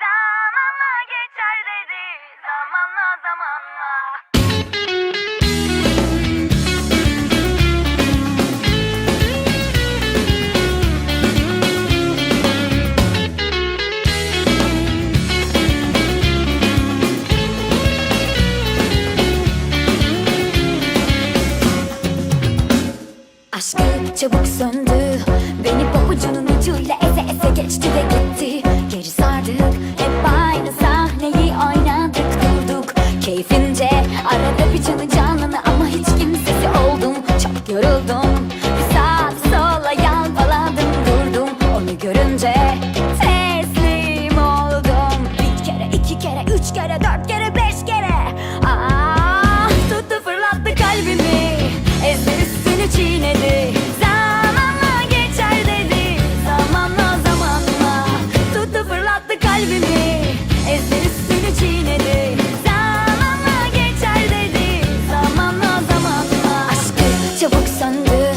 Zamanla geçer dedi. Zamanla zamanla. Aşkı çabuk söndü. Beni pabucunun ucuyla eze eze geçti ve gitti kalbimi Ezdi üstünü çiğnedi. Zamanla geçer dedi Zamanla zamanla. Aşkı çabuk söndü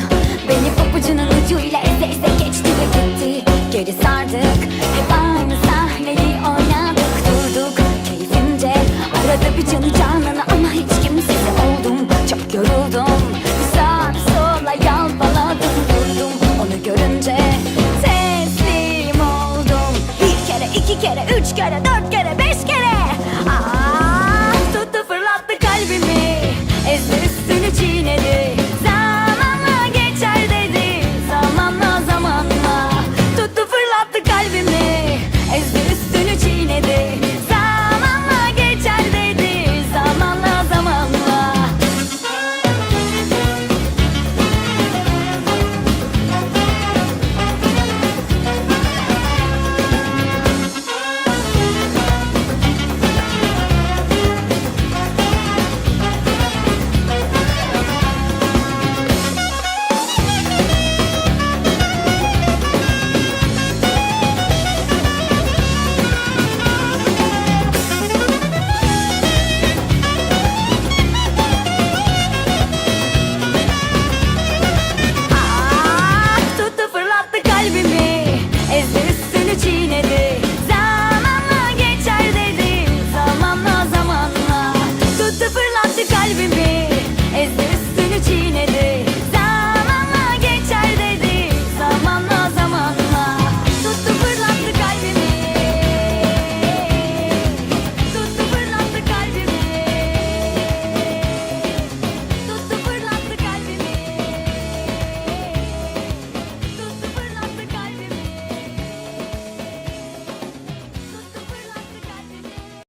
Beni pabucunun ucuyla eze eze geçti ve gitti. Geri sardık Hep aynı sahneyi oynadık durduk. Keyfimce arada bir canı canını kere, üç kere, dört kere, beş kere. Aa.